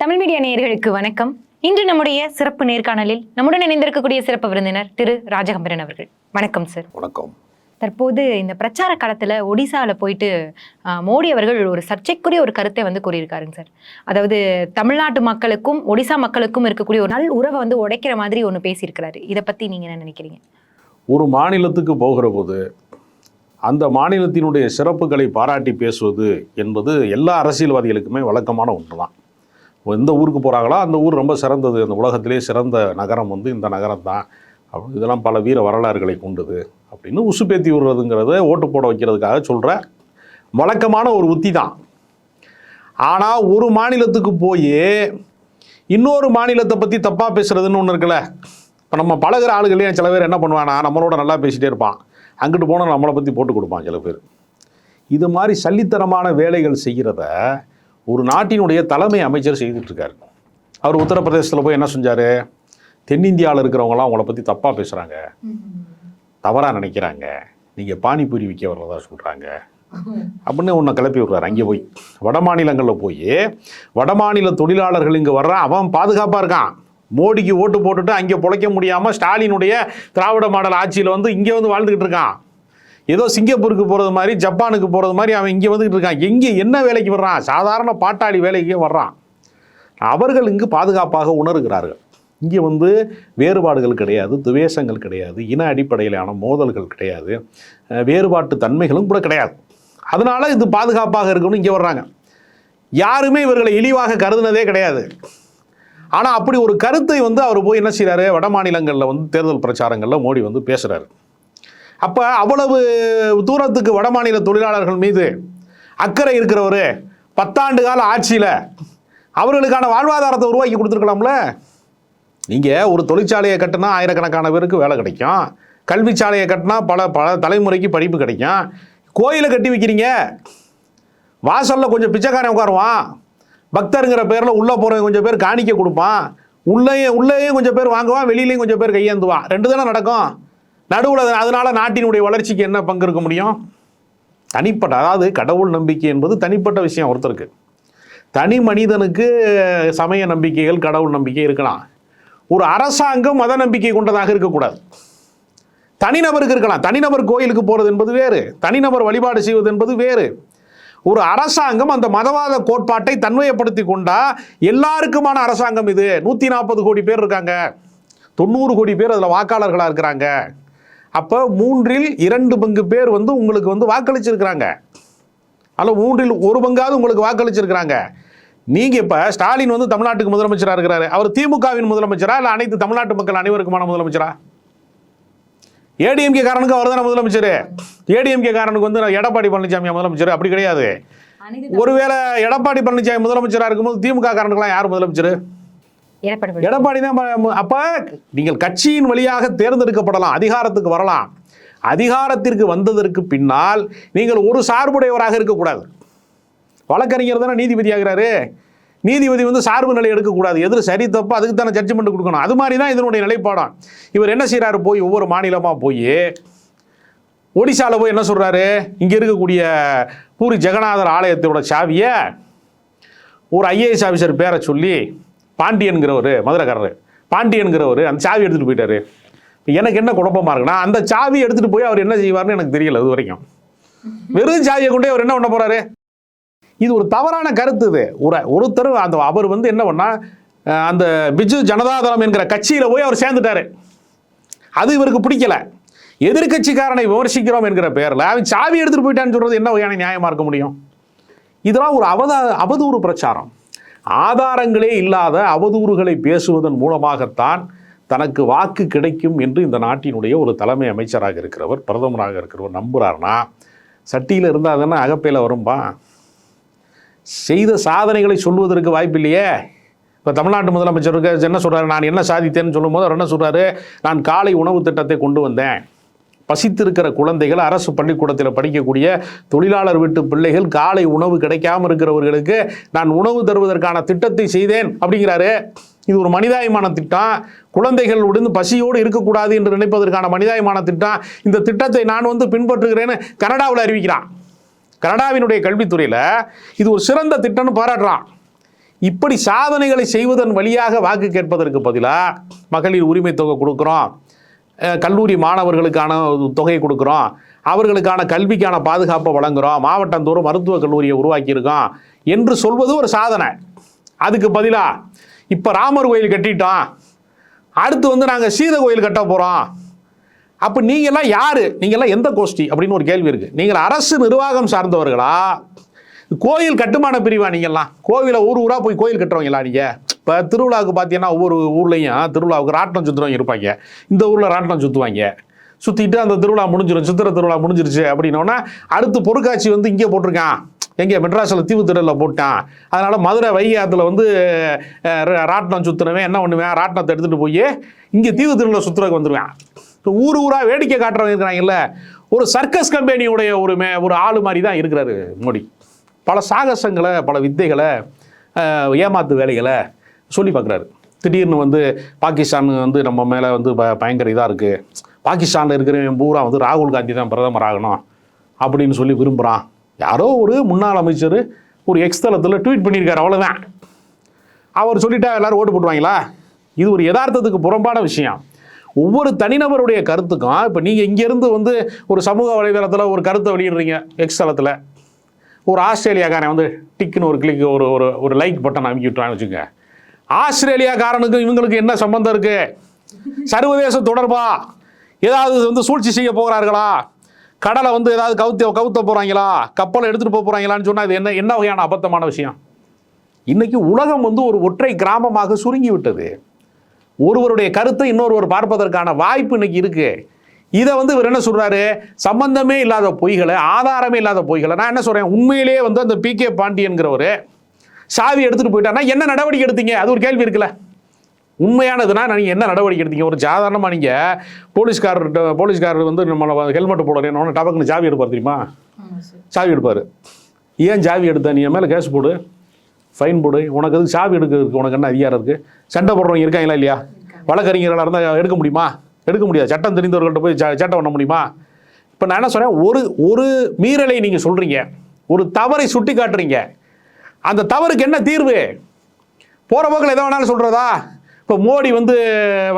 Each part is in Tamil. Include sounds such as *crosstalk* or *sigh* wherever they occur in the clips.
தமிழ் மீடியா நேயர்களுக்கு வணக்கம். இன்று நம்முடைய சிறப்பு நேர்காணலில் நம்முடன் இணைந்திருக்கக்கூடிய சிறப்பு விருந்தினர் திரு ராஜகம்பரன் அவர்கள். வணக்கம் சார் வணக்கம். தற்போது இந்த பிரச்சார காலத்துல ஒடிசால போயிட்டு மோடி அவர்கள் ஒரு சர்ச்சைக்குரிய ஒரு கருத்தை வந்து கூறியிருக்காருங்க சார் அதாவது தமிழ்நாட்டு மக்களுக்கும் ஒடிசா மக்களுக்கும் இருக்கக்கூடிய ஒரு நல் உறவை வந்து உடைக்கிற மாதிரி ஒன்று பேசியிருக்கிறாரு. இதை பத்தி நீங்க என்ன நினைக்கிறீங்க? ஒரு மாநிலத்துக்கு போகிற போது அந்த மாநிலத்தினுடைய சிறப்புகளை பாராட்டி பேசுவது என்பது எல்லா அரசியல்வாதிகளுக்குமே வழக்கமான ஒன்று தான் எந்த ஊருக்கு போகிறாங்களோ அந்த ஊர் ரொம்ப சிறந்தது. அந்த உலகத்திலே சிறந்த நகரம் வந்து இந்த நகரம் தான் இதெல்லாம் பல வீர வரலாறுகளை கொண்டது அப்படின்னு உசுப்பேத்தி விடுறதுங்கிறத ஓட்டு போட வைக்கிறதுக்காக சொல்கிற வழக்கமான ஒரு உத்தி தான். ஆனால் ஒரு மாநிலத்துக்கு போய் இன்னொரு மாநிலத்தை பற்றி தப்பாக பேசுகிறதுன்னு ஒன்று இருக்குல்ல. இப்போ நம்ம பழகுற ஆளுகளையும் சில பேர் என்ன பண்ணுவானா நம்மளோட நல்லா பேசிகிட்டே இருப்பான். அங்கிட்டு போனால் நம்மளை பற்றி போட்டு கொடுப்பான் சில பேர். இது மாதிரி சல்லித்தனமான வேலைகள் செய்கிறத ஒரு நாட்டினுடைய தலைமை அமைச்சர் செய்துட்டு இருக்காரு அவர் உத்தரப்பிரதேசத்தில் போய் என்ன செஞ்சார்? தென்னிந்தியாவில் இருக்கிறவங்களாம் அவங்கள பற்றி தப்பாக பேசுகிறாங்க தவறாக நினைக்கிறாங்க. நீங்கள் பானிபூரி விற்க வர்றதா சொல்கிறாங்க அப்படின்னு ஒன்றை கிளப்பி விடுறாரு. அங்கே போய். வட மாநிலங்களில் போய் வட மாநில தொழிலாளர்கள் இங்கே வர்றான். அவன் பாதுகாப்பாக இருக்கான். மோடிக்கு ஓட்டு போட்டுட்டு அங்கே பிழைக்க முடியாமல் ஸ்டாலினுடைய திராவிட மாடல் ஆட்சியில் வந்து இங்கே வந்து வாழ்ந்துக்கிட்டு இருக்கான். ஏதோ சிங்கப்பூருக்கு போகிறது மாதிரி ஜப்பானுக்கு போகிறது மாதிரி அவன் இங்கே வந்துக்கிட்டு இருக்கான். எங்கே என்ன வேலைக்கு வர்றான்? சாதாரண பாட்டாளி வேலைக்கே வர்றான். அவர்கள் இங்கு பாதுகாப்பாக உணர்கிறார்கள். இங்கே வந்து வேறுபாடுகள் கிடையாது துவேஷங்கள் கிடையாது இன அடிப்படையிலான மோதல்கள் கிடையாது வேறுபாட்டு தன்மைகளும் கூட கிடையாது. அதனால இது பாதுகாப்பாக இருக்கணும் இங்கே வர்றாங்க. யாருமே இவர்களை இழிவாக கருதுனதே கிடையாது. ஆனால் அப்படி ஒரு கருத்தை வந்து அவர் போய் என்ன செய்கிறாரு வட மாநிலங்களில் வந்து தேர்தல் பிரச்சாரங்களில் மோடி வந்து பேசுகிறாரு அப்போ அவ்வளவு தூரத்துக்கு வடமாநில தொழிலாளர்கள் மீது அக்கறை இருக்கிறவர் பத்தாண்டு கால ஆட்சியில் அவர்களுக்கான வாழ்வாதாரத்தை உருவாக்கி கொடுத்துருக்கலாம்ல? நீங்கள் ஒரு தொழிற்சாலையை கட்டினா ஆயிரக்கணக்கான பேருக்கு வேலை கிடைக்கும். கல்வி சாலையை கட்டினா பல பல தலைமுறைக்கு படிப்பு கிடைக்கும். கோயிலை கட்டி வைக்கிறீங்க. வாசலில் கொஞ்சம் பிச்சைக்காரன் உட்காருவான். பக்தருங்கிற பேரில் உள்ளே போகிறவங்க கொஞ்சம் பேர் காணிக்க கொடுப்பான். உள்ளேயும் உள்ளேயும் கொஞ்சம் பேர் வாங்குவான். வெளியிலையும் கொஞ்சம் பேர் கையேந்துவான். ரெண்டு தானே நடக்கும். நடுவில் அதனால் நாட்டினுடைய வளர்ச்சிக்கு என்ன பங்கு இருக்க முடியும்? தனிப்பட்ட அதாவது கடவுள் நம்பிக்கை என்பது தனிப்பட்ட விஷயம் ஒருத்தருக்கு. தனி மனிதனுக்கு சமய நம்பிக்கைகள் கடவுள் நம்பிக்கை இருக்கலாம். ஒரு அரசாங்கம் மத நம்பிக்கை கொண்டதாக இருக்கக்கூடாது. தனிநபருக்கு இருக்கலாம். தனிநபர் கோயிலுக்கு போகிறது என்பது வேறு. தனிநபர் வழிபாடு செய்வது என்பது வேறு. ஒரு அரசாங்கம் அந்த மதவாத கோட்பாட்டை தன்மையப்படுத்தி கொண்டா எல்லாருக்குமான அரசாங்கம் இது. நூற்றி நாற்பது கோடி பேர் இருக்காங்க. தொண்ணூறு கோடி பேர் அதில் வாக்காளர்களாக இருக்கிறாங்க. அப்போ மூன்றில் இரண்டு பங்கு பேர் வந்து உங்களுக்கு வந்து வாக்களிச்சிருக்கிறாங்க. அல்ல மூன்றில் ஒரு பங்காவது உங்களுக்கு வாக்களிச்சிருக்கிறாங்க. நீங்கள் இப்போ ஸ்டாலின் வந்து தமிழ்நாட்டுக்கு முதலமைச்சராக இருக்கிறாரு. அவர் திமுகவின் முதலமைச்சரா? இல்லை அனைத்து தமிழ்நாட்டு மக்கள் அனைவருக்குமான முதலமைச்சரா? ஏடிஎம்கே காரனுக்கு அவர் தானே முதலமைச்சர். ஏடிஎம்கே காரனுக்கு வந்து எடப்பாடி பழனிசாமி முதலமைச்சர்? அப்படி கிடையாது. ஒருவேளை எடப்பாடி பழனிசாமி முதலமைச்சராக இருக்கும்போது திமுக காரனுக்கெல்லாம் யார் முதலமைச்சர்? எடப்பாடி தான் அப்போ அப்ப நீங்கள் கட்சியின் வழியாக தேர்ந்தெடுக்கப்படலாம் அதிகாரத்துக்கு வரலாம். அதிகாரத்திற்கு வந்ததற்கு பின்னால் நீங்கள் ஒரு சார்புடையவராக இருக்கக்கூடாது. வழக்கறிஞர் தானே நீதிபதியாகிறாரு நீதிபதி வந்து சார்பு நிலை எடுக்கக்கூடாது. எதிர் சரி தப்பு அதுக்கு தானே ஜட்ஜ்மெண்ட் கொடுக்கணும். அது மாதிரி தான் இதனுடைய நிலைப்பாடம். இவர் என்ன செய்கிறாரு போய் ஒவ்வொரு மாநிலமாக போய் ஒடிசாவில் போய் என்ன சொல்கிறாரு இங்கே இருக்கக்கூடிய பூரி ஜெகநாதர் ஆலயத்தோட சாவியை ஒரு ஐஏஎஸ் ஆஃபீஸர் பேரை சொல்லி பாண்டியன்கிறவர் மதுரைக்காரர். பாண்டியன்கிறவர் அந்த சாவி எடுத்துகிட்டு போயிட்டாரு. எனக்கு என்ன குழப்பமாக இருக்குன்னா அந்த சாவி எடுத்துகிட்டு போய் அவர் என்ன செய்வார்னு எனக்கு தெரியல இது வரைக்கும். வெறும் சாவியை கொண்டே அவர் என்ன பண்ண போகிறாரு இது ஒரு தவறான கருத்து இது. ஒரு ஒருத்தர் அந்த அவர் வந்து என்ன பண்ணா அந்த பிஜு ஜனதாதளம் என்கிற கட்சியில் போய் அவர் சேர்ந்துட்டாரு. அது இவருக்கு பிடிக்கல. எதிர்க்கட்சிக்காரனை விமர்சிக்கிறோம் என்கிற பேரில் அவன் சாவி எடுத்துகிட்டு போயிட்டான்னு சொல்கிறது என்ன வகையான நியாயமாக இருக்க முடியும்? இதெல்லாம் ஒரு அவதா அவதூறு பிரச்சாரம். ஆதாரங்களே இல்லாத அவதூறுகளை பேசுவதன் மூலமாகத்தான் தனக்கு வாக்கு கிடைக்கும் என்று இந்த நாட்டினுடைய ஒரு தலைமை அமைச்சராக இருக்கிறவர் பிரதமராக இருக்கிறவர் நம்புகிறார்னா சட்டியில் இருந்தால் தானே அகப்பையில் வரும்பா? செய்த சாதனைகளை சொல்வதற்கு வாய்ப்பில்லையே. இப்போ தமிழ்நாட்டு முதலமைச்சருக்கு என்ன சொல்கிறாரு நான் என்ன சாதித்தேன்னு சொல்லும்போது அவர் என்ன சொல்கிறாரு நான் காலை உணவு திட்டத்தை கொண்டு வந்தேன். பசித்திருக்கிற குழந்தைகள் அரசு பள்ளிக்கூடத்தில் படிக்கக்கூடிய தொழிலாளர் வீட்டு பிள்ளைகள் காலை உணவு கிடைக்காம இருக்கிறவர்களுக்கு நான் உணவு தருவதற்கான திட்டத்தை செய்தேன் அப்படிங்கிறாரு. இது ஒரு மனிதாயமான திட்டம். குழந்தைகள் உடந்து பசியோடு இருக்கக்கூடாது என்று நினைப்பதற்கான மனிதாயமான திட்டம். இந்த திட்டத்தை நான் வந்து பின்பற்றுகிறேன்னு கனடாவில் அறிவிக்கிறான். கனடாவினுடைய கல்வித்துறையில் இது ஒரு சிறந்த திட்டம்னு பாராட்டுறான். இப்படி சாதனைகளை செய்வதன் வழியாக வாக்கு கேட்பதற்கு பதிலாக மகளிர் உரிமை தொகை கொடுக்குறோம். கல்லூரி மாணவர்களுக்கான ஒரு தொகையை கொடுக்குறோம். அவர்களுக்கான கல்விக்கான பாதுகாப்பை வழங்குறோம். மாவட்டந்தோறும் மருத்துவக் கல்லூரியை உருவாக்கியிருக்கோம் என்று சொல்வது ஒரு சாதனை. அதுக்கு பதிலாக இப்போ ராமர் கோயில் கட்டிட்டோம். அடுத்து வந்து நாங்கள் சீத கோயில் கட்ட போகிறோம் அப்போ நீங்கள்லாம் யார்? நீங்கள்லாம் எந்த கோஷ்டி? அப்படின்னு ஒரு கேள்வி இருக்குது நீங்கள் அரசு நிர்வாகம் சார்ந்தவர்களா? கோயில் கட்டுமான பிரிவா நீங்கள்லாம் கோவிலை ஊர் ஊராக போய் கோயில் கட்டுறவங்களா நீங்கள் இப்போ திருவிழாவுக்கு பார்த்தீங்கன்னா ஒவ்வொரு ஊர்லேயும் திருவிழாவுக்கு ராட்டினம் சுற்றுறவங்க இருப்பாங்க. இந்த ஊரில் ராட்டினம் சுற்றுவாங்க சுற்றிட்டு அந்த திருவிழா முடிஞ்சிடும் சித்திரை திருவிழா முடிஞ்சிருச்சு அப்படின்னோன்னா அடுத்து பொருட்காட்சி வந்து இங்கே போட்டிருக்கான். எங்கே மெட்ராஸில் தீவு திடலில் போட்டான். அதனால் மதுரை வைகை வந்து ரா- ராட்டினம் சுற்றுனவன் என்ன பண்ணுவேன்? ராட்டினத்தை எடுத்துகிட்டு போய் இங்கே தீவு தீவுத்திடலில் சுற்றுறதுக்கு வந்துடுவேன் ஊர் ஊராக வேடிக்கை காட்டுறவங்க இருக்கிறாங்கல்ல ஒரு சர்க்கஸ் கம்பெனியுடைய ஒரு மே ஒரு ஆள் மாதிரி தான் இருக்கிறாரு மோடி. பல சாகசங்களை பல வித்தைகளை ஏமாத்து வேலைகளை சொல்லி பார்க்குறாரு. திடீர்னு வந்து பாகிஸ்தான் வந்து நம்ம மேலே வந்து ப பயங்கர இதாக இருக்குது பாகிஸ்தானில் இருக்கிறவன் பூரா வந்து ராகுல் காந்தி தான் பிரதமர் ஆகணும் அப்படின்னு சொல்லி விரும்புகிறான் யாரோ ஒரு முன்னாள் அமைச்சர் ஒரு எக்ஸ்தலத்தில் ட்வீட் பண்ணியிருக்காரு அவ்வளோதான் அவர் சொல்லிட்டா எல்லாரும் ஓட்டு போட்டுவாங்களா இது ஒரு யதார்த்தத்துக்கு புறம்பான விஷயம். ஒவ்வொரு தனிநபருடைய கருத்துக்கும் இப்போ நீங்கள் இங்கேருந்து வந்து ஒரு சமூக வலைதளத்தில் ஒரு கருத்தை வெளியிடுறீங்க எக்ஸ் தளத்தில். ஒரு ஆஸ்திரேலியாக்காரன் வந்து டிக்குன்னு ஒரு கிளிக் ஒரு ஒரு ஒரு லைக் பட்டன் அமைக்கி விட்டுறான்னு வச்சுங்க ஆஸ்திரேலியாக்காரனுக்கும் இவங்களுக்கு என்ன சம்பந்தம் இருக்கு? சர்வதேச தொடர்பா? ஏதாவது வந்து சூழ்ச்சி செய்ய போகிறார்களா? கடலை வந்து ஏதாவது கவுத்த கவுத்த போகிறாங்களா கப்பலை எடுத்துகிட்டு போக போகிறாங்களான்னு சொன்னால் இது என்ன என்ன வகையான அபத்தமான விஷயம்? இன்றைக்கி உலகம் வந்து ஒரு ஒற்றை கிராமமாக சுருங்கி விட்டது ஒருவருடைய கருத்தை இன்னொருவர் பார்ப்பதற்கான வாய்ப்பு இன்னைக்கு இருக்குது இதை வந்து இவர் என்ன சொல்கிறாரு சம்பந்தமே இல்லாத பொய்களை ஆதாரமே இல்லாத பொய்களை நான் என்ன சொல்கிறேன் உண்மையிலேயே வந்து அந்த பி கே பாண்டியன்கிறவர் சாவி எடுத்துட்டு போயிட்டாருன்னா என்ன நடவடிக்கை எடுத்தீங்க? அது ஒரு கேள்வி இருக்குல்ல. உண்மையானதுன்னா நீங்கள் என்ன நடவடிக்கை எடுத்தீங்க? ஒரு சாதாரணமாக நீங்கள் போலீஸ்காரர்கிட்ட போலீஸ்காரர் வந்து நம்ம ஹெல்மெட் போடுறேன்னு டபக்குன்னு சாவி எடுப்பார் தெரியுமா? சாவி எடுப்பார். ஏன் சாவி எடுத்த? நீ என் மேலே கேஸ் போடு. ஃபைன் போடு. உனக்கு எதுக்கு சாவி எடுக்கிறதுக்கு உனக்கு என்ன அதிகாரம் இருக்குது சண்டை போடுறவங்க இருக்காங்களா இல்லையா? வழக்கறிஞர்களாக இருந்தால் எடுக்க முடியுமா? எடுக்க முடியாது. சட்டம் தெரிந்தவர்கள்ட்ட போய் சட்டம் பண்ண முடியுமா? இப்போ நான் என்ன சொல்கிறேன் ஒரு ஒரு மீறலை நீங்கள் சொல்கிறீங்க ஒரு தவறை சுட்டி காட்டுறீங்க அந்த தவறுக்கு என்ன தீர்வு? போகிற போக்கில் எதை வேணாலும் சொல்கிறதா இப்போ மோடி வந்து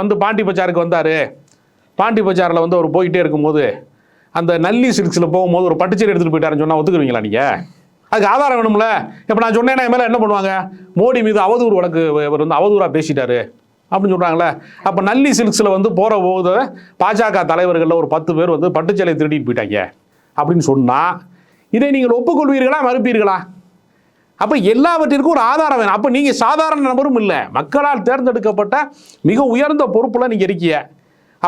வந்து பாண்டி பஜாருக்கு வந்தார். பாண்டி பஜாரில் வந்து அவர் போயிட்டே இருக்கும்போது அந்த நல்லி சில்க்ஸில் போகும்போது ஒரு பட்டுச்சேரி எடுத்துகிட்டு போயிட்டாருன்னு சொன்னால் ஒத்துக்குவீங்களா நீங்கள் அதுக்கு ஆதாரம் வேணும்ல. இப்போ நான் சொன்னேன்னா என் மேலே என்ன பண்ணுவாங்க? மோடி மீது அவதூறு வழக்கு இவர் வந்து அவதூறாக பேசிட்டாரு அப்படின்னு சொல்கிறாங்களே அப்போ நல்லி சில்க்ஸில் வந்து போகிற போது பாஜக தலைவர்களில் ஒரு பத்து பேர் வந்து பட்டுச்சேலை திருடிட்டு போயிட்டாங்க அப்படின்னு சொன்னால் இதை நீங்கள் ஒப்புக்கொள்வீர்களா மறுப்பீர்களா? அப்போ எல்லாவற்றிற்கும் ஒரு ஆதாரம் வேணும். அப்போ நீங்கள் சாதாரண நபரும் இல்லை. மக்களால் தேர்ந்தெடுக்கப்பட்ட மிக உயர்ந்த பொறுப்பில் நீங்கள் இருக்கீங்க.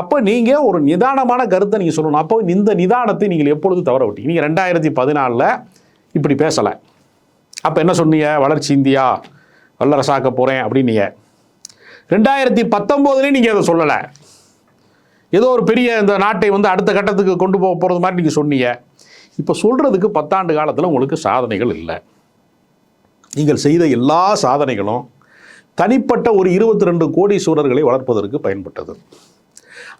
அப்போ நீங்கள் ஒரு நிதானமான கருத்தை நீங்கள் சொல்லணும். அப்போ இந்த நிதானத்தை நீங்கள் எப்பொழுது தவற விட்டீங்க? நீங்கள் ரெண்டாயிரத்தி பதினாலில் இப்படி பேசலை. அப்போ என்ன சொன்னீங்க? வளர்ச்சி இந்தியா வல்லரசாக்க போகிறேன் அப்படின்னீங்க. ரெண்டாயிரத்தி பத்தொம்போதுலேயும் நீங்கள் அதை சொல்லலை. ஏதோ ஒரு பெரிய இந்த நாட்டை வந்து அடுத்த கட்டத்துக்கு கொண்டு போக போகிறது மாதிரி நீங்கள் சொன்னீங்க. இப்போ சொல்கிறதுக்கு பத்தாண்டு காலத்தில் உங்களுக்கு சாதனைகள் இல்லை. நீங்கள் செய்த எல்லா சாதனைகளும் தனிப்பட்ட ஒரு இருபத்தி ரெண்டு கோடீஸ்வரர்களை வளர்ப்பதற்கு பயன்பட்டது.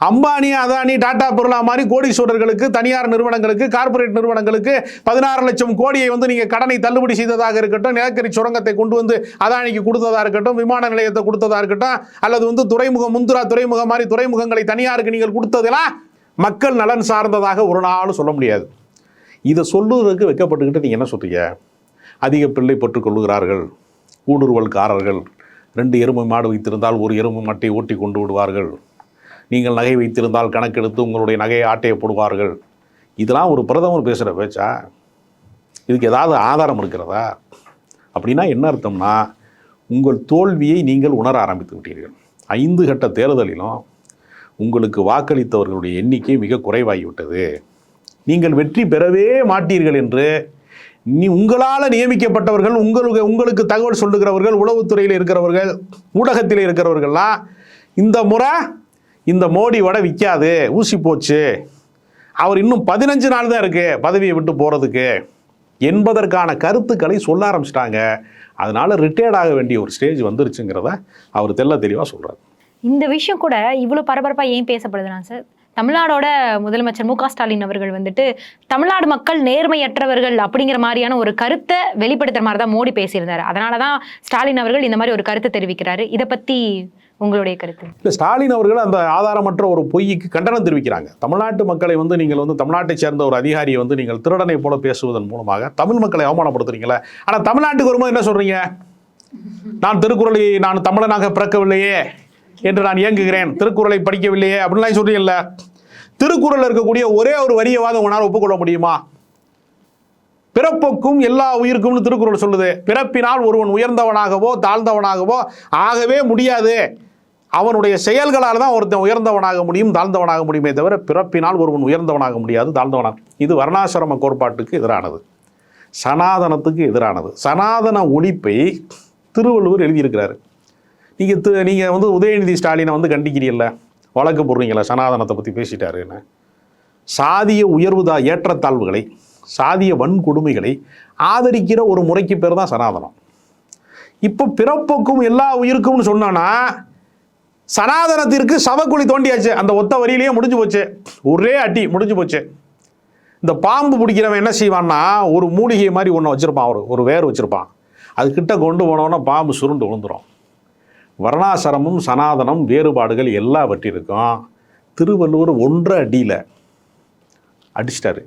அம்பானி அதானி டாடா பிர்லா மாதிரி கோடீஸ்வரர்களுக்கு தனியார் நிறுவனங்களுக்கு கார்ப்பரேட் நிறுவனங்களுக்கு பதினாறு லட்சம் கோடியை வந்து நீங்கள் கடனை தள்ளுபடி செய்ததாக இருக்கட்டும் நிலக்கரி சுரங்கத்தை கொண்டு வந்து அதானிக்கு கொடுத்ததாக இருக்கட்டும் விமான நிலையத்தை கொடுத்ததாக இருக்கட்டும் அல்லது வந்து துறைமுகம் முந்துரா துறைமுகம் மாதிரி துறைமுகங்களை தனியாருக்கு நீங்கள் கொடுத்ததெல்லாம் மக்கள் நலன் சார்ந்ததாக ஒரு நாளும் சொல்ல முடியாது. இதை சொல்லுவதற்கு வைக்கப்பட்டுக்கிட்டு நீங்கள் என்ன சொல்கிறீங்க அதிக பிள்ளை பெற்றுக்கொள்கிறார்கள் ஊடுருவல்காரர்கள். ரெண்டு எருமை மாடு வைத்திருந்தால் ஒரு எருமை மாட்டை ஓட்டி கொண்டு விடுவார்கள். நீங்கள் நகை வைத்திருந்தால் கணக்கெடுத்து உங்களுடைய நகையை ஆட்டையை போடுவார்கள். இதெல்லாம் ஒரு பிரதமர் பேசுகிற பேச்சா? இதுக்கு ஏதாவது ஆதாரம் இருக்கிறதா? அப்படின்னா என்ன அர்த்தம்னா உங்கள் தோல்வியை நீங்கள் உணர ஆரம்பித்து விட்டீர்கள். ஐந்து கட்ட தேர்தலிலும் உங்களுக்கு வாக்களித்தவர்களுடைய எண்ணிக்கை மிக குறைவாகிவிட்டது. நீங்கள் வெற்றி பெறவே மாட்டீர்கள் என்று நீ உங்களால் நியமிக்கப்பட்டவர்கள் உங்களுக்கு உங்களுக்கு தகவல் சொல்லுகிறவர்கள் உளவுத்துறையில் இருக்கிறவர்கள் ஊடகத்தில் இருக்கிறவர்கள்லாம் இந்த முறை இந்த மோடி வடை விற்காது ஊசி போச்சு. அவர் இன்னும் பதினஞ்சு நாள் தான் இருக்கு பதவியை விட்டு போகிறதுக்கு என்பதற்கான கருத்துக்களை சொல்ல ஆரம்பிச்சிட்டாங்க. அதனால் ரிட்டையர்ட் ஆக வேண்டிய ஒரு ஸ்டேஜ் வந்துருச்சுங்கிறத அவர் தெல்ல தெளிவாக சொல்கிறார் இந்த விஷயம் கூட இவ்வளோ பரபரப்பாக ஏன் பேசப்படுதுனா சார் தமிழ்நாடோட முதலமைச்சர் மு ஸ்டாலின் அவர்கள் வந்துட்டு தமிழ்நாடு மக்கள் நேர்மையற்றவர்கள் அப்படிங்கிற மாதிரியான ஒரு கருத்தை வெளிப்படுத்துற மாதிரி தான் மோடி பேசியிருந்தார். அதனால தான் ஸ்டாலின் அவர்கள் இந்த மாதிரி ஒரு கருத்தை தெரிவிக்கிறாரு. இதை பற்றி உங்களுடைய கருத்து? இல்லை ஸ்டாலின் அவர்கள் அந்த ஆதாரமற்ற ஒரு பொய்க்கு கண்டனம் தெரிவிக்கிறாங்க. தமிழ்நாட்டு மக்களை வந்து நீங்கள் வந்து தமிழ்நாட்டை சேர்ந்த ஒரு அதிகாரியை வந்து நீங்கள் திருடனை போல பேசுவதன் மூலமாக தமிழ் மக்களை அவமானப்படுத்துறீங்களே? ஆனால் தமிழ்நாட்டுக்கு வரும்போது என்ன சொல்கிறீங்க நான் திருக்குறளை நான் தமிழனாக பிறக்கவில்லையே. என்று நான் இயங்குகிறேன். திருக்குறளை படிக்கவில்லையே அப்படின்லாம் சொல்றீங்கல்ல? திருக்குறள் இருக்கக்கூடிய ஒரே ஒரு வரியவாத உங்களால் ஒப்புக்கொள்ள முடியுமா? பிறப்புக்கும் எல்லா உயிருக்கும்னு திருக்குறள் சொல்லுது. பிறப்பினால் ஒருவன் உயர்ந்தவனாகவோ தாழ்ந்தவனாகவோ ஆகவே முடியாது. அவனுடைய செயல்களால் தான் ஒருத்தன் உயர்ந்தவனாக முடியும் தாழ்ந்தவனாக முடியுமே தவிர பிறப்பினால் ஒருவன் உயர்ந்தவனாக முடியாது தாழ்ந்தவனாக இது வர்ணாசிரம கோட்பாட்டுக்கு எதிரானது. சனாதனத்துக்கு எதிரானது. சனாதன ஒழிப்பை திருவள்ளுவர் எழுதியிருக்கிறாரு. நீங்கள் தி நீங்கள் வந்து உதயநிதி ஸ்டாலினை வந்து கண்டிக்கிறீல்ல? வழக்கு போடுறீங்களா சனாதனத்தை பற்றி பேசிட்டாருன்னு. சாதிய உயர்வுதா ஏற்றத்தாழ்வுகளை சாதிய வன்கொடுமைகளை ஆதரிக்கிற ஒரு முறைக்கு பேர் தான் சனாதனம். இப்போ பிறப்புக்கும் எல்லா உயிருக்கும்னு சொன்னான்னா சனாதனத்திற்கு சவக்குழி தோண்டியாச்சு. அந்த ஒத்த வரியிலேயே முடிஞ்சு போச்சு. ஒரே அட்டி முடிஞ்சு போச்சு. இந்த பாம்பு பிடிக்கிறவன் என்ன செய்வான்னா ஒரு மூலிகை மாதிரி ஒன்று வச்சுருப்பான் ஒரு ஒரு வேர் வச்சுருப்பான். அது கிட்ட கொண்டு போனோன்னா பாம்பு சுருண்டு விழுந்துரும். வர்ணாசிரமும் சனாதனம் வேறுபாடுகள் எல்லாவற்றிற்கும் திருவள்ளுவர் ஒன்றை அடியில் அடிச்சிட்டாரு.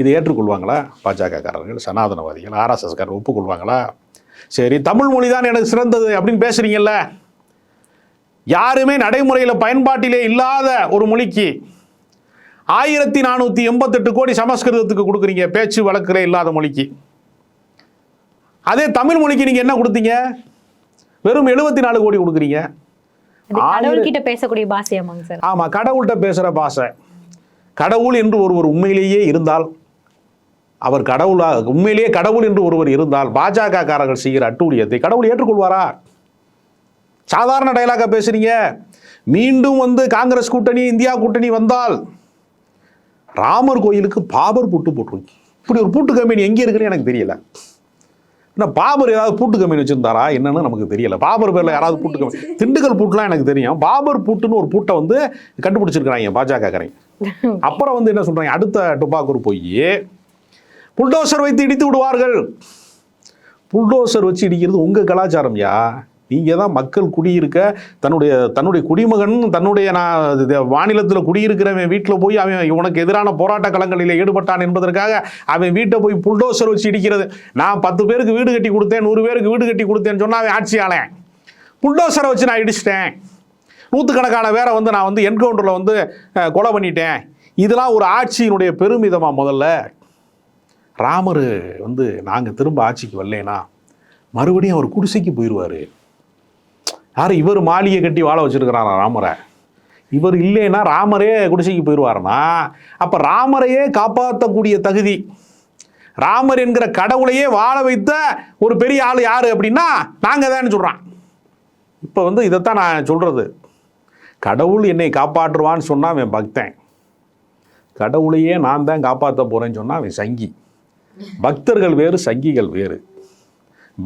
இதை ஏற்றுக்கொள்வாங்களா? பாஜகக்காரர்கள் சனாதனவாதிகள் ஆர்எஸ்எஸ்காரர் ஒப்புக்கொள்வாங்களா? சரி தமிழ் மொழி தான் எனக்கு சிறந்தது அப்படின்னு பேசுகிறீங்கல்ல யாருமே நடைமுறையில் பயன்பாட்டிலே இல்லாத ஒரு மொழிக்கு ஆயிரத்தி நானூற்றி எண்பத்தெட்டு கோடி சமஸ்கிருதத்துக்கு கொடுக்குறீங்க பேச்சு வழக்கில் இல்லாத மொழிக்கு. அதே தமிழ் மொழிக்கு நீங்கள் என்ன கொடுத்தீங்க? வெறும் எழுபத்தி நாலு கோடி கொடுக்குறீங்க. கடவுள்கிட்ட பேசக்கூடிய பாஷையாமாங்க சார். ஆமாம் கடவுள்கிட்ட பேசுகிற பாஷை. கடவுள் என்று ஒருவர் உண்மையிலேயே இருந்தால் அவர் கடவுளா உண்மையிலேயே கடவுள் என்று ஒருவர் இருந்தால் பாஜக காரர்கள் செய்கிற அட்டூழியத்தை கடவுள் ஏற்றுக்கொள்வாரா? சாதாரண டயலாக பேசுறீங்க. மீண்டும் வந்து காங்கிரஸ் கூட்டணி இந்தியா கூட்டணி வந்தால் ராமர் கோயிலுக்கு பாபர் பூட்டு போட்டுருக்கு. இப்படி ஒரு பூட்டு கம்பெனி எங்கே இருக்குன்னு எனக்கு தெரியல. என்ன பாபர் ஏதாவது பூட்டு கம்பெனி வச்சிருந்தாரா? என்னன்னு நமக்கு தெரியல. பாபர் பேர்ல யாராவது பூட்டு கம்பெனி திண்டுக்கல் பூட்டுலாம் எனக்கு தெரியும். பாபர் பூட்டுன்னு ஒரு பூட்டை வந்து கண்டுபிடிச்சிருக்கிறாங்க பாஜக காரங்க *laughs* அப்புறம் வந்து என்ன சொல்றாங்க? அடுத்த டுபாக்கூர் போய் புல்டோசர் வைத்து இடித்து விடுவார்கள். புல்டோசர் வச்சு இடிக்கிறது உங்க கலாச்சாரம்யா நீங்கள் தான் மக்கள் குடியிருக்க தன்னுடைய தன்னுடைய குடிமகன் தன்னுடைய நான் இது மாநிலத்தில் குடியிருக்கிறவன் வீட்டில் போய் அவன் உனக்கு எதிரான போராட்ட களங்களில் ஈடுபட்டான் என்பதற்காக அவன் வீட்டை போய் புல்டோசர் வச்சு இடிக்கிறது. நான் பத்து பேருக்கு வீடு கட்டி கொடுத்தேன் நூறு பேருக்கு வீடு கட்டி கொடுத்தேன்னு சொன்னா அவன் ஆட்சியாளன். புல்டோசரை வச்சு நான் இடிச்சிட்டேன். நூற்றுக்கணக்கான பேரை வந்து நான் வந்து என்கவுண்டரில் வந்து கொலை பண்ணிட்டேன். இதெல்லாம் ஒரு ஆட்சியினுடைய பெருமிதமாக முதல்ல. ராமர் வந்து நாங்கள் திரும்ப ஆட்சிக்கு வரலேனா மறுபடியும் அவர் குடிசைக்கு போயிடுவார் யார் இவர் மாளிகை கட்டி வாழ வச்சுருக்கிறாரா ராமரை? இவர் இல்லைன்னா ராமரே குடிசைக்கு போயிடுவாருன்னா அப்போ ராமரையே காப்பாற்றக்கூடிய தகுதி. ராமர் என்கிற கடவுளையே வாழ வைத்த ஒரு பெரிய ஆள் யார் அப்படின்னா நாங்கள் தான் சொல்கிறான் இப்போ வந்து இதைத்தான் நான் சொல்கிறது கடவுள் என்னை காப்பாற்றுவான்னு சொன்னால் அவன் பக்தன். கடவுளையே நான் தான் காப்பாற்ற போகிறேன்னு சொன்னால் அவன் சங்கி. பக்தர்கள் வேறு சங்கிகள் வேறு.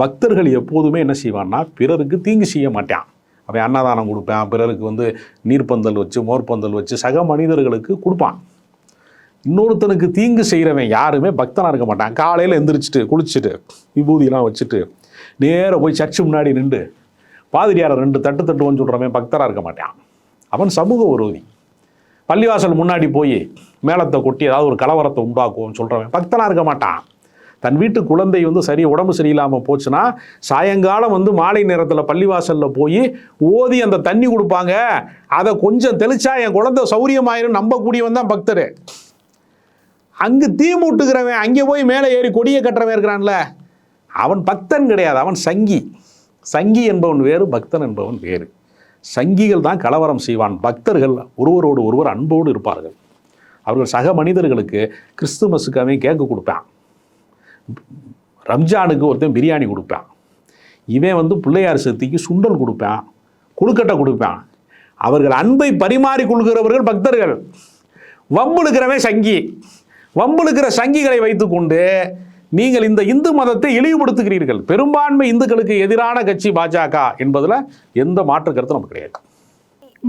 பக்தர்கள் எப்போதுமே என்ன செய்வான்னா பிறருக்கு தீங்கு செய்ய மாட்டான். அவன் அன்னதானம் கொடுப்பான் பிறருக்கு வந்து நீர்ப்பந்தல் வச்சு மோர்ப்பந்தல் வச்சு சக மனிதர்களுக்கு கொடுப்பான். இன்னொருத்தனுக்கு தீங்கு செய்கிறவன் யாருமே பக்தனாக இருக்க மாட்டான். காலையில் எந்திரிச்சிட்டு குளிச்சுட்டு விபூதியெலாம் வச்சுட்டு நேராக போய் சர்ச்சு முன்னாடி நின்று பாதிரியாரை ரெண்டு தட்டு தட்டுவோன்னு சொல்கிறவன் பக்தராக இருக்க மாட்டான். அவன் சமூக விரோதி. பள்ளிவாசல் முன்னாடி போய் மேளத்தை கொட்டி ஏதாவது ஒரு கலவரத்தை உண்டாக்குவோம்னு சொல்கிறவன் பக்தனாக இருக்க மாட்டான். தன் வீட்டு குழந்தை வந்து சரி உடம்பு சரியில்லாமல் போச்சுன்னா சாயங்காலம் வந்து மாலை நேரத்தில் பள்ளிவாசலில் போய் ஓதி அந்த தண்ணி கொடுப்பாங்க. அதை கொஞ்சம் தெளிச்சா என் குழந்தை சௌரியமாயிரும் நம்பக்கூடியவன் தான் பக்தர். அங்கு தீ மூட்டுகிறவன் அங்கே போய் மேலே ஏறி கொடியை கட்டுறவன் இருக்கிறான்ல. அவன் பக்தன் கிடையாது அவன் சங்கி. சங்கி என்பவன் வேறு பக்தன் என்பவன் வேறு. சங்கிகள் தான் கலவரம் செய்வான். பக்தர்கள் ஒருவரோடு ஒருவர் அன்போடு இருப்பார்கள். அவர்கள் சக மனிதர்களுக்கு கிறிஸ்துமஸுக்கு அவன் கேக்கு கொடுப்பான். ரம்ஜானுக்கு ஒருத்தன் பிரியாணி கொடுப்பான். இவன் வந்து பிள்ளையார் சக்திக்கு சுண்டல் கொடுப்பான் கொழுக்கட்டை கொடுப்பான். அவர்கள் அன்பை பரிமாறி கொள்கிறவர்கள் பக்தர்கள். வம்புழுக்கிறவன் சங்கி. வம்புழுக்கிற சங்கிகளை வைத்துக்கொண்டு நீங்கள் இந்த இந்து மதத்தை இழிவுபடுத்துகிறீர்கள். பெரும்பான்மை இந்துக்களுக்கு எதிரான கட்சி பாஜக என்பதில் எந்த மாற்று கருத்தும் நமக்கு கிடையாது.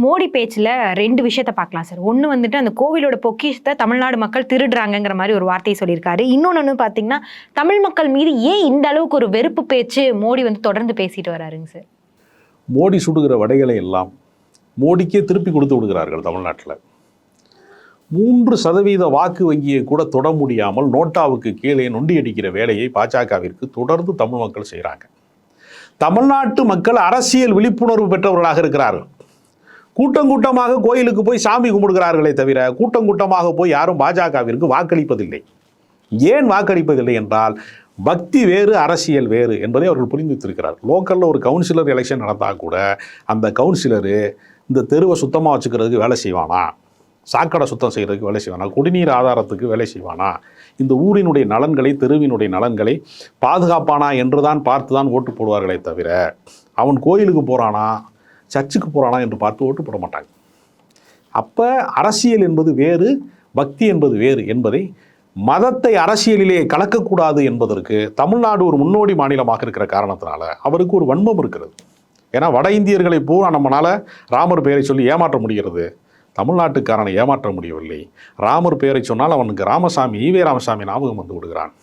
மோடி பேச்சில் ரெண்டு விஷயத்த பார்க்கலாம் சார். ஒன்று வந்துட்டு அந்த கோவிலோட பொக்கிஷத்தை தமிழ்நாடு மக்கள் திருடுறாங்கங்கிற மாதிரி ஒரு வார்த்தையை சொல்லியிருக்காரு. இன்னொன்று பார்த்தீங்கன்னா தமிழ் மக்கள் மீது ஏன் இந்த அளவுக்கு ஒரு வெறுப்பு பேச்சு மோடி வந்து தொடர்ந்து பேசிட்டு வராருங்க சார்? மோடி சுடுகிற வடைகளை எல்லாம் மோடிக்கே திருப்பி கொடுத்து விடுகிறார்கள் தமிழ்நாட்டில். மூன்று சதவீத வாக்கு வங்கியை கூட தொட முடியாமல் நோட்டாவுக்கு கீழே நொண்டி அடிக்கிற வேலையை பாஜகவிற்கு தொடர்ந்து தமிழ் மக்கள் செய்கிறாங்க தமிழ்நாட்டு மக்கள் அரசியல் விழிப்புணர்வு பெற்றவர்களாக இருக்கிறார்கள். கூட்டம் கூட்டமாக கோயிலுக்கு போய் சாமி கும்பிடுகிறார்களே தவிர கூட்டம் கூட்டமாக போய் யாரும் பாஜகவிற்கு வாக்களிப்பதில்லை. ஏன் வாக்களிப்பதில்லை என்றால் பக்தி வேறு அரசியல் வேறு என்பதை அவர்கள் புரிந்து வைத்திருக்கிறார் லோக்கலில் ஒரு கவுன்சிலர் எலெக்ஷன் நடந்தால் கூட அந்த கவுன்சிலரு இந்த தெருவை சுத்தமாக வச்சுக்கிறதுக்கு வேலை செய்வானா? சாக்கடை சுத்தம் செய்கிறதுக்கு வேலை செய்வானா? குடிநீர் ஆதாரத்துக்கு வேலை செய்வானா? இந்த ஊரினுடைய நலன்களை தெருவினுடைய நலன்களை பாதுகாப்பானா என்று தான் பார்த்து தான் ஓட்டு போடுவார்களே தவிர அவன் கோயிலுக்கு போகிறானா சர்ச்சுக்கு போகிறானா என்று பார்த்து ஓட்டு போட மாட்டாங்க. அப்போ அரசியல் என்பது வேறு பக்தி என்பது வேறு என்பதை மதத்தை அரசியலிலே கலக்கக்கூடாது என்பதற்கு தமிழ்நாடு ஒரு முன்னோடி மாநிலமாக இருக்கிற காரணத்தினால அவருக்கு ஒரு வன்மம் இருக்கிறது. ஏன்னா வட இந்தியர்களை பூரா நம்மளால் ராமர் பெயரை சொல்லி ஏமாற்ற முடிகிறது. தமிழ்நாட்டுக்காரனை ஏமாற்ற முடியவில்லை. ராமர் பெயரை சொன்னால் அவனுக்கு ராமசாமி ஈவே ராமசாமி ஞாபகம் வந்து விடுகிறான்.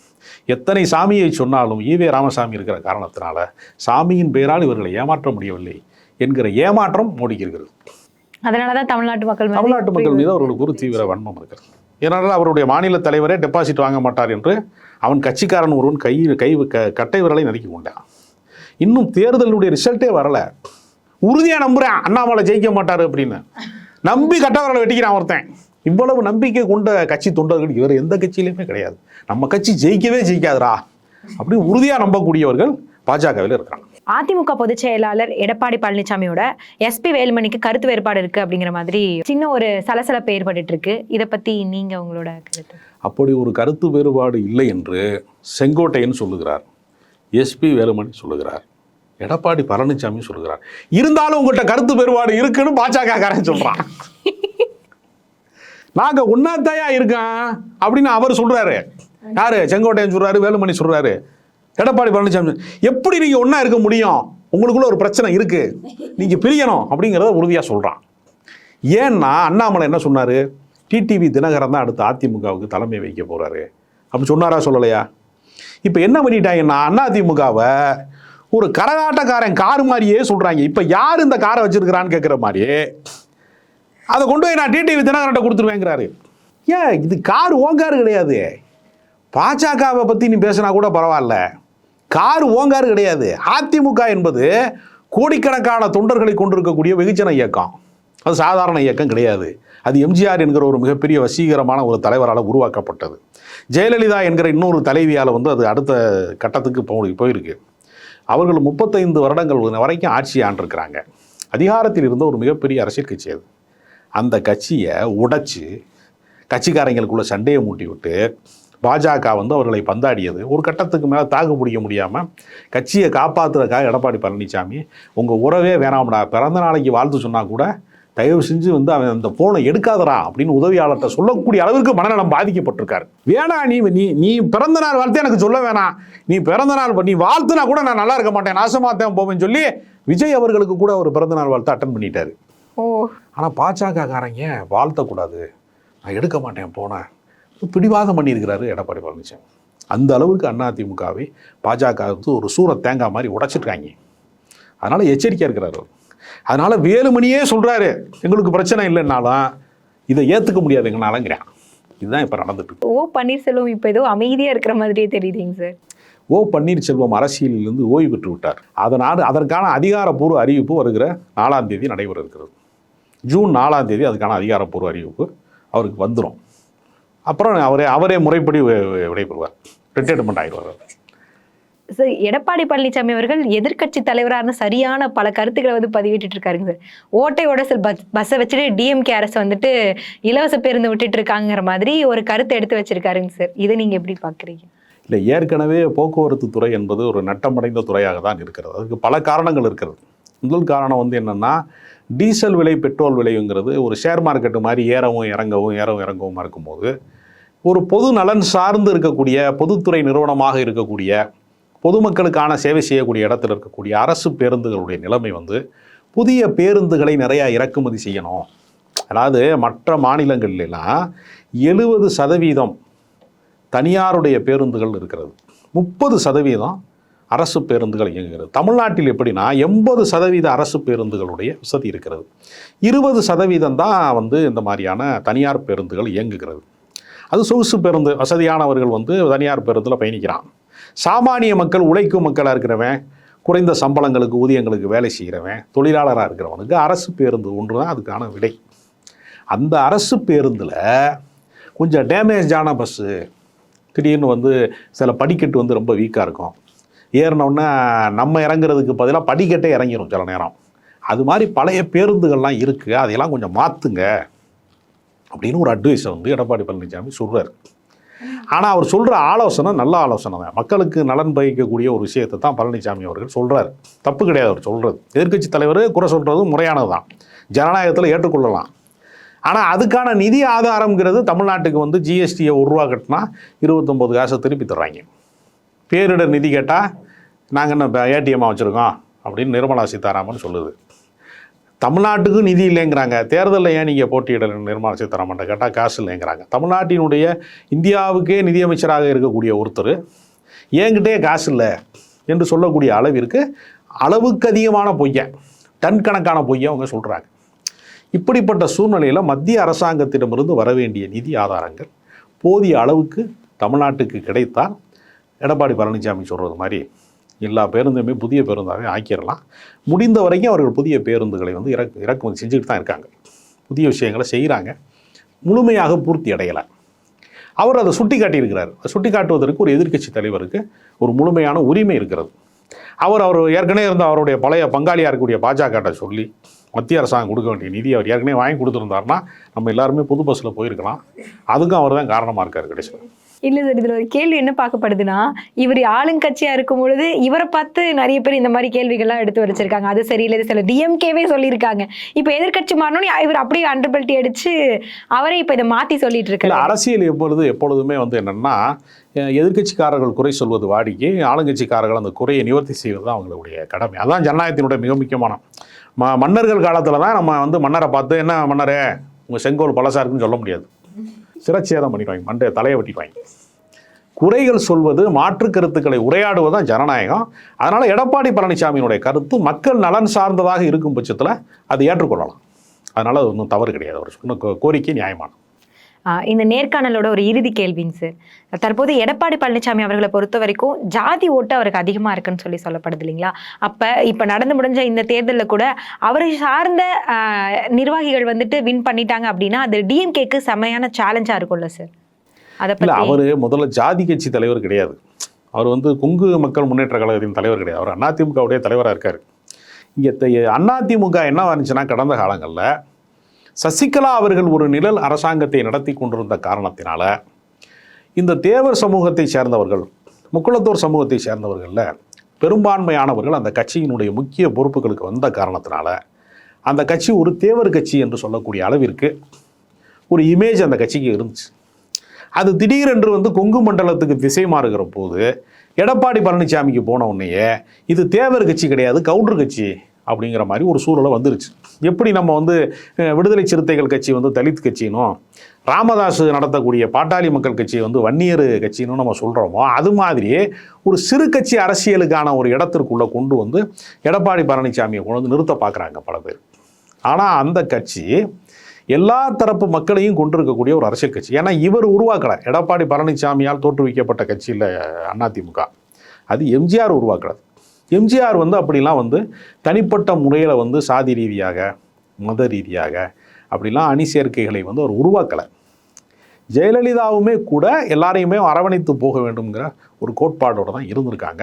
எத்தனை சாமியை சொன்னாலும் ஈவே ராமசாமி இருக்கிற காரணத்தினால சாமியின் பெயரால் இவர்களை ஏமாற்ற முடியவில்லை. என்கிற ஏமாற்றம் மோடிக்கு இருக்கிறது அதனால தான் தமிழ்நாட்டு மக்கள் தமிழ்நாட்டு மக்கள் மீது அவர்களுக்கு ஒரு தீவிர வன்மம் இருக்கிறது ஏனென்றால் அவருடைய மாநில தலைவரே டெபாசிட் வாங்க மாட்டார் என்று அவன் கட்சிக்காரன் ஒருவன் கை கை கட்டை விரலை நறுக்கி கொண்டான். இன்னும் தேர்தலுடைய ரிசல்ட்டே வரல. உறுதியாக நம்புறேன். அண்ணாமலை ஜெயிக்க மாட்டார் அப்படின்னு. நம்பி கட்டை விரலை வெட்டிக்கிறான் ஒருத்தன். இவ்வளவு நம்பிக்கை கொண்ட கட்சி தொண்டர்கள் இவர் எந்த கட்சியிலுமே கிடையாது. நம்ம கட்சி ஜெயிக்கவே ஜெயிக்காதுடா. அப்படி உறுதியாக நம்பக்கூடியவர்கள் பாஜகவில் இருக்கிறாங்க. அதிமுக பொதுச் செயலாளர் எடப்பாடி பழனிசாமியோட எஸ்பி வேலுமணிக்கு கருத்து வேறுபாடு இருக்கு அப்படிங்கிற மாதிரி சின்ன ஒரு சலசலப்பு ஏற்பட்டுட்டு இருக்கு. இதை பத்தி நீங்க உங்களோட கருத்து? அப்படி ஒரு கருத்து வேறுபாடு இல்லை என்று செங்கோட்டையன் சொல்லுகிறார். எஸ்பி வேலுமணி சொல்லுகிறார். எடப்பாடி பழனிசாமி சொல்லுகிறார். இருந்தாலும் உங்கள்கிட்ட கருத்து வேறுபாடு இருக்குன்னு பாஜக காரன் சொல்றான். *laughs* நாங்க ஒன்னாத்தாயா இருக்கோம் அப்படின்னு அவர் சொல்றாரு. யாரு? செங்கோட்டையன் சொல்றாரு வேலுமணி சொல்றாரு. எடப்பாடி பழனிசாமி எப்படி நீங்க ஒன்றா இருக்க முடியும்? உங்களுக்குள்ள ஒரு பிரச்சனை இருக்கு. நீங்க பிரியணும் அப்படிங்கிறத உறுதியா சொல்றான். ஏன்னா அண்ணாமலை என்ன சொன்னாரு? டிடிவி தினகரன் தான் அடுத்து அதிமுகவுக்கு தலைமை வைக்க போறாரு. அப்படி சொன்னாரா சொல்லலையா? இப்போ என்ன பண்ணிட்டாங்கன்னா அதிமுகவை ஒரு கரகாட்டக்காரன் கார் மாதிரியே சொல்கிறாங்க இப்போ யார் இந்த காரை வச்சுருக்கிறான்னு கேட்குற மாதிரி அதை கொண்டு போய் நான் டிடிவி தினகரன்ட்ட கொடுத்துருவேங்கிறாரு. ஏன் இது கார் ஓங்காரு கிடையாது. பாஜகவை பற்றி நீ பேசினா கூட பரவாயில்ல. கார் ஓங்காரு கிடையாது. அதிமுக என்பது கோடிக்கணக்கான தொண்டர்களை கொண்டிருக்கக்கூடிய வெகுஜன இயக்கம். அது சாதாரண இயக்கம் கிடையாது. அது எம்ஜிஆர் என்கிற ஒரு மிகப்பெரிய வசீகரமான ஒரு தலைவரால் உருவாக்கப்பட்டது. ஜெயலலிதா என்கிற இன்னொரு தலைவியால் வந்து அது அடுத்த கட்டத்துக்கு போயிருக்கு. அவர்கள் முப்பத்தைந்து வருடங்கள் வரைக்கும் ஆட்சி ஆண்டிருக்கிறாங்க. அதிகாரத்தில் இருந்த ஒரு மிகப்பெரிய அரசியல் கட்சி அது. அந்த கட்சியை உடைச்சி கட்சிக்காரங்களுக்குள்ள சண்டையை மூட்டி விட்டு பாஜக வந்து அவர்களை பந்தாடியது. ஒரு கட்டத்துக்கு மேலே தாக்கு பிடிக்க முடியாமல் கட்சியை காப்பாற்றுறதுக்காக எடப்பாடி பழனிசாமி உங்கள் உறவே வேணாம்டா. பிறந்த நாளைக்கு வாழ்த்து சொன்னால் கூட தயவு செஞ்சு வந்து அவன் அந்த ஃபோனை எடுக்காதடா அப்படின்னு உதவியாளர்கிட்ட சொல்லக்கூடிய அளவிற்கு மனநலம் பாதிக்கப்பட்டிருக்காரு. வேணாம் நீ நீ நீ பிறந்த நாள் வாழ்த்து எனக்கு சொல்ல வேணாம் நீ பிறந்த நாள் நீ வாழ்த்துனா கூட நான் நல்லா இருக்க மாட்டேன். நாசமாத்தேன் போவேன்னு சொல்லி விஜய் அவர்களுக்கு கூட ஒரு பிறந்த நாள் வாழ்த்து அட்டன் பண்ணிட்டாரு. ஓ. ஆனால் பாஜகக்காரங்க வாழ்த்தக்கூடாது? நான் எடுக்க மாட்டேன் போனேன். பிடிவாதம் பண்ணியிருக்கிறாரு எடப்பாடி பழனிசாமி. அந்த அளவுக்கு அதிமுகவை பாஜக வந்து ஒரு சூற தேங்காய் மாதிரி உடைச்சிருக்காங்க. அதனால் எச்சரிக்கையாக இருக்கிறாரு அவர். அதனால் வேலுமணியே சொல்கிறாரு எங்களுக்கு பிரச்சனை இல்லைன்னாலும் இதை ஏற்றுக்க முடியாது எங்களாலங்கிறேன் இதுதான் இப்போ நடந்துட்டு. ஓ பன்னீர்செல்வம் இப்போ ஏதோ அமைதியா இருக்கிற மாதிரியே தெரியுதுங்க சார். ஓ பன்னீர்செல்வம் அரசியலிலிருந்து ஓய்வு பெற்று விட்டார். அதனால் அதற்கான அதிகாரப்பூர்வ அறிவிப்பு வருகிற நாலாம் தேதி நடைபெற இருக்கிறது. ஜூன் நாலாம் தேதி அதுக்கான அதிகாரப்பூர்வ அறிவிப்பு அவருக்கு வந்துடும் அப்புறம் அவரே அவரே முறைப்படி விடைபெறுவார். ரிட்டையர்மெண்ட் ஆகிடுவார். சார் எடப்பாடி பழனிசாமி அவர்கள் எதிர்க்கட்சி தலைவரான சரியான பல கருத்துக்களை வந்து பதிவிட்டு இருக்காருங்க சார். ஓட்டை உடசல் பஸ் பஸ்ஸை வச்சுட்டு டிஎம்கே அரசு வந்துட்டு இலவச பேருந்து விட்டுட்டு இருக்காங்கிற மாதிரி ஒரு கருத்தை எடுத்து வச்சிருக்காருங்க சார். இதை நீங்க எப்படி பாக்குறீங்க இல்லை ஏற்கனவே போக்குவரத்து துறை என்பது ஒரு நட்டமடைந்த துறையாக தான் இருக்கிறது. அதுக்கு பல காரணங்கள் இருக்கிறது. முதல் காரணம் வந்து என்னென்னா டீசல் விலை பெட்ரோல் விலைங்கிறது ஒரு ஷேர் மார்க்கெட்டு மாதிரி ஏறவும் இறங்கவும் ஏறவும் இறங்கவும் இருக்கும்போது ஒரு பொது நலன் சார்ந்து இருக்கக்கூடிய பொதுத்துறை நிறுவனமாக இருக்கக்கூடிய பொதுமக்களுக்கான சேவை செய்யக்கூடிய இடத்துல இருக்கக்கூடிய அரசு பேருந்துகளுடைய நிலைமை வந்து புதிய பேருந்துகளை நிறையா இறக்குமதி செய்யணும். அதாவது மற்ற மாநிலங்கள்லாம் எழுபது சதவீதம் தனியாருடைய பேருந்துகள் இருக்கிறது. முப்பது சதவீதம் அரசு பேருந்துகள் இயங்குகிறது. தமிழ்நாட்டில் எப்படின்னா எண்பது சதவீத அரசு பேருந்துகளுடைய வசதி இருக்கிறது. இருபது சதவீதம் தான் வந்து இந்த மாதிரியான தனியார் பேருந்துகள் இயங்குகிறது. அது சொகுசு பேருந்து வசதியானவர்கள் வந்து தனியார் பேருந்தில் பயணிக்கிறான். சாமானிய மக்கள் உழைக்கும் மக்களாக இருக்கிறவன் குறைந்த சம்பளங்களுக்கு ஊதியங்களுக்கு வேலை செய்கிறவன் தொழிலாளராக இருக்கிறவனுக்கு அரசு பேருந்து ஒன்று தான் அதுக்கான விடை. அந்த அரசு பேருந்தில் கொஞ்சம் டேமேஜான பஸ்ஸு திடீர்னு வந்து சில படிக்கட்டு வந்து ரொம்ப வீக்காக இருக்கும். ஏறினோன்னா நம்ம இறங்குறதுக்கு பதிலாக படிக்கட்டே இறங்கிடும் சில நேரம். அது மாதிரி பழைய பேருந்துகள்லாம் இருக்குது அதையெல்லாம் கொஞ்சம் மாற்றுங்க அப்படின்னு ஒரு அட்வைஸை வந்து எடப்பாடி பழனிசாமி சொல்கிறார் ஆனால் அவர் சொல்கிற ஆலோசனை நல்ல ஆலோசனை தான். மக்களுக்கு நலன் பயக்கக்கூடிய ஒரு விஷயத்தை தான் பழனிசாமி அவர்கள் சொல்கிறார் தப்பு கிடையாது அவர் சொல்கிறது எதிர்க்கட்சி தலைவர் குறை சொல்கிறது முறையானது தான். ஜனநாயகத்தில் ஏற்றுக்கொள்ளலாம். ஆனால் அதுக்கான நிதி ஆதாரம்ங்கிறது தமிழ்நாட்டுக்கு வந்து ஜிஎஸ்டியை ஒரு ரூபா கட்டினா இருபத்தொம்போது காசை திருப்பி தர்றாங்க. பேரிடர் நிதி கேட்டால் நாங்கள் என்ன ஏடிஎம்மாக வச்சுருக்கோம் அப்படின்னு நிர்மலா சீதாராமன் சொல்லுது. தமிழ்நாட்டுக்கும் நிதி இல்லைங்கிறாங்க. தேர்தலில் ஏன் நீங்கள் போட்டியிடல நிர்மலா சீதாராமன் கேட்டால் காசு இல்லைங்கிறாங்க. தமிழ்நாட்டினுடைய இந்தியாவுக்கே நிதியமைச்சராக இருக்கக்கூடிய ஒருத்தர் என்கிட்டே காசு இல்லை என்று சொல்லக்கூடிய அளவிற்கு அளவுக்கு அதிகமான பொய்யை டன் கணக்கான பொய்யை அவங்க சொல்கிறாங்க இப்படிப்பட்ட சூழ்நிலையில் மத்திய அரசாங்கத்திடமிருந்து வர வேண்டிய நிதி ஆதாரங்கள் போதிய அளவுக்கு தமிழ்நாட்டுக்கு கிடைத்தால் எடப்பாடி பழனிசாமி சொல்கிறது மாதிரி எல்லா பேருந்துமே புதிய பேருந்தாகவே ஆக்கிடலாம் முடிந்த வரைக்கும் அவர்கள் புதிய பேருந்துகளை வந்து இறக்கு இறக்குமதி செஞ்சுட்டு தான் இருக்காங்க. புதிய விஷயங்களை செய்கிறாங்க முழுமையாக பூர்த்தி அடையலை. அவர் அதை சுட்டி காட்டியிருக்கிறார் சுட்டி காட்டுவதற்கு ஒரு எதிர்க்கட்சி தலைவருக்கு ஒரு முழுமையான உரிமை இருக்கிறது. அவர் அவர் ஏற்கனவே இருந்த அவருடைய பழைய பங்காளியாக இருக்கக்கூடிய பாஜகட்ட சொல்லி மத்திய அரசாங்கம் கொடுக்க வேண்டிய நிதி அவர் ஏற்கனவே வாங்கி கொடுத்துருந்தாருன்னா நம்ம எல்லாருமே புது பஸ்ஸில் போயிருக்கலாம். அதுக்கும் அவர் தான் காரணமாக இருக்கார் கடைசியில். இல்ல சார் இதுல ஒரு கேள்வி என்ன பார்க்கப்படுதுன்னா இவர் ஆளுங்கட்சியா இருக்கும் பொழுது இவரை பார்த்து நிறைய பேர் இந்த மாதிரி கேள்விகள்லாம் எடுத்து வச்சிருக்காங்க. அது சரியில்லை இது சில டிஎம்கேவே சொல்லியிருக்காங்க. இப்போ எதிர்க்கட்சி மாறணும்னு இவர் அப்படியே அண்டர்பல்ட்டி அடிச்சு அவரே இப்போ இதை மாத்தி சொல்லிட்டு இருக்காரு. அரசியல் எப்பொழுது எப்பொழுதுமே வந்து என்னென்னா எதிர்க்கட்சிக்காரர்கள் குறை சொல்வது வாடிக்கை ஆளுங்கட்சிக்காரர்கள் அந்த குறையை நிவர்த்தி செய்வது தான் அவங்களுடைய கடமை. அதான் ஜனநாயகத்தினுடைய மிக முக்கியமான. ம மன்னர்கள் காலத்தில் தான் நம்ம வந்து மன்னரை பார்த்து என்ன மன்னரே உங்கள் செங்கோல் பழசா இருக்குன்னு சொல்ல முடியாது. சிரச்சேதம் பண்ணிடுவாங்க மண்டைய தலையை வெட்டிடுவாங்க குறைகள் சொல்வது மாற்று கருத்துக்களை உரையாடுவது தான் ஜனநாயகம். அதனால் எடப்பாடி பழனிசாமியினுடைய கருத்து மக்கள் நலன் சார்ந்ததாக இருக்கும் பட்சத்தில் அதை ஏற்றுக்கொள்ளலாம். அதனால் அது ஒன்றும் தவறு கிடையாது. அவர் சொன்ன கோ- கோரிக்கை நியாயமானது. இந்த நேர்காணலோட ஒரு இறுதி கேள்விங்க சார். தற்போது எடப்பாடி பழனிசாமி அவர்களை பொறுத்த வரைக்கும் ஜாதி ஓட்டு அவருக்கு அதிகமாக இருக்குன்னு சொல்லி சொல்லப்படுது இல்லைங்களா? அப்போ இப்போ நடந்து முடிஞ்ச இந்த தேர்தலில் கூட அவரை சார்ந்த நிர்வாகிகள் வந்துட்டு வின் பண்ணிட்டாங்க அப்படின்னா அது டிஎம்கேக்கு செமையான சேலஞ்சாக இருக்கும்ல சார். அதை பற்றி அவர் முதல்ல ஜாதி கட்சி தலைவர் கிடையாது. அவர் வந்து கொங்கு மக்கள் முன்னேற்ற கழகத்தின் தலைவர் கிடையாது. அவர் அதிமுகவுடைய தலைவராக இருக்கார். இங்கே அதிமுக என்ன வந்துச்சுன்னா கடந்த காலங்களில் சசிகலா அவர்கள் ஒரு நிழல் அரசாங்கத்தை நடத்தி கொண்டிருந்த காரணத்தினால இந்த தேவர் சமூகத்தை சேர்ந்தவர்கள் முக்குளத்தோர் சமூகத்தை சேர்ந்தவர்களில் பெரும்பான்மையானவர்கள் அந்த கட்சியினுடைய முக்கிய பொறுப்புகளுக்கு வந்த காரணத்தினால அந்த கட்சி ஒரு தேவர் கட்சி என்று சொல்லக்கூடிய அளவிற்கு ஒரு இமேஜ் அந்த கட்சிக்கு இருந்துச்சு. அது திடீரென்று வந்து கொங்கு மண்டலத்துக்கு திசை மாறுகிற போது எடப்பாடி பழனிசாமிக்கு போன உடனேயே இது தேவர் கட்சி கிடையாது கவுண்டர் கட்சி அப்படிங்கிற மாதிரி ஒரு சூழலை வந்துருச்சு. எப்படி நம்ம வந்து விடுதலை சிறுத்தைகள் கட்சி வந்து தலித் கட்சினும் ராமதாஸ் நடத்தக்கூடிய பாட்டாளி மக்கள் கட்சி வந்து வன்னியர் கட்சின்னு நம்ம சொல்கிறோமோ அது மாதிரி ஒரு சிறு கட்சி அரசியலுக்கான ஒரு இடத்திற்குள்ளே கொண்டு வந்து எடப்பாடி பழனிசாமியை கொண்டு வந்து நிறுத்த பார்க்குறாங்க பல பேர். ஆனால் அந்த கட்சி எல்லா தரப்பு மக்களையும் கொண்டிருக்கக்கூடிய ஒரு அரசியல் கட்சி. ஏன்னா இவர் உருவாக்கலை. எடப்பாடி பழனிசாமியால் தோற்றுவிக்கப்பட்ட கட்சியில் அதிமுக அது எம்ஜிஆர் உருவாக்குறது. எம்ஜிஆர் வந்து அப்படிலாம் வந்து தனிப்பட்ட முறையில் வந்து சாதி ரீதியாக மத ரீதியாக அப்படிலாம் அணி சேர்க்கைகளை வந்து அவர் உருவாக்கலை. ஜெயலலிதாவுமே கூட எல்லாரையுமே அரவணைத்து போக வேண்டும்ங்கிற ஒரு கோட்பாடோடு தான் இருந்திருக்காங்க.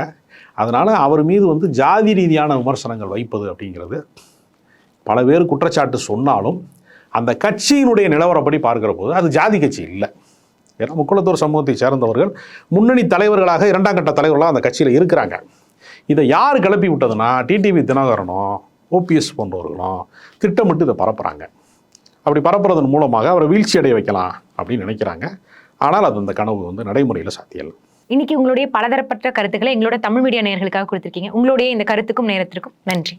அதனால் அவர் மீது வந்து ஜாதி ரீதியான விமர்சனங்கள் வைப்பது அப்படிங்கிறது பல பேர் குற்றச்சாட்டு சொன்னாலும் அந்த கட்சியினுடைய நிலவரப்படி பார்க்கிற போது அது ஜாதி கட்சி இல்லை. ஏன்னா முக்குளத்தூர் சமூகத்தை சேர்ந்தவர்கள் முன்னணி தலைவர்களாக இரண்டாம் கட்ட தலைவர்களாக அந்த கட்சியில் இருக்கிறாங்க. இதை யார் கிளப்பி விட்டதுன்னா டிடிவி தினகரனும் ஓபிஎஸ் போன்றவர்களும் திட்டமிட்டு இதை பரப்புகிறாங்க அப்படி பரப்புறதன் மூலமாக அவரை வீழ்ச்சி அடைய வைக்கலாம் அப்படின்னு நினைக்கிறாங்க. ஆனால் அது அந்த கனவு வந்து நடைமுறையில் சாத்தியல். இன்னைக்கு உங்களுடைய பலதரப்பட்ட கருத்துக்களை எங்களோட தமிழ் மீடியா நேர்களுக்காக கொடுத்துருக்கீங்க. உங்களுடைய இந்த கருத்துக்கும் நேரத்திற்கும் நன்றி.